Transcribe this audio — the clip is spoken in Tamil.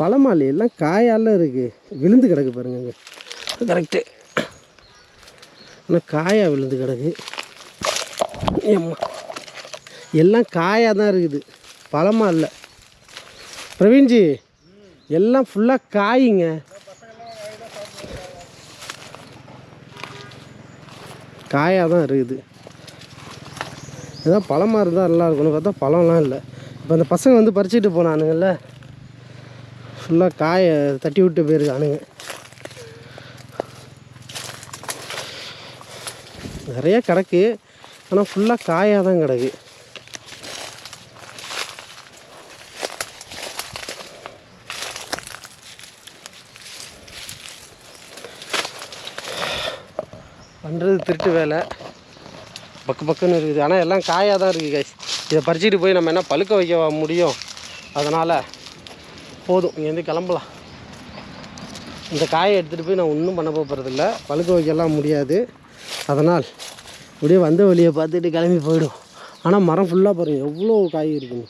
பழமாலி எல்லாம் காயால இருக்கு. விழுந்து கிடக்கு பாருங்க கரெக்டு ஆனால் காயா விழுந்து கிடக்கு. ஏம்மா. எல்லாம் காயாக தான் இருக்குது. பழமா இல்லை. பிரவீன்ஜி எல்லாம் ஃபுல்லாக காய்ங்க. காயாக தான் இருக்குது. ஏதாவது பழமாக இருந்தால் நல்லா இருக்கும்னு பார்த்தா பழம்லாம் இல்லை. இப்போ அந்த பசங்க வந்து பறிச்சுட்டு போனானுங்கல்ல. ஃபுல்லாக காயை தட்டி விட்டு போயிருக்கானுங்க. நிறைய கிடக்கு ஆனால் ஃபுல்லாக காயாக தான் கிடக்கு. பண்ணுறது திருட்டு வேலை. பக்கு பக்குன்னு இருக்குது. ஆனால் எல்லாம் காயாக தான் இருக்குது கைஸ் இதை பறிச்சுட்டு போய் நம்ம என்ன பழுக்க வைக்க முடியும்? அதனால் போதும் இங்கேருந்து கிளம்பலாம். இந்த காயை எடுத்துகிட்டு போய் நான் ஒன்றும் பண்ண போகிறதில்ல பழுக்க வைக்கலாம் முடியாது. அதனால் அப்படியே வந்த வழியை பார்த்துட்டு கிளம்பி போயிடும். ஆனால் மரம் ஃபுல்லாக பாருங்கள் எவ்வளோ காய் இருக்குங்க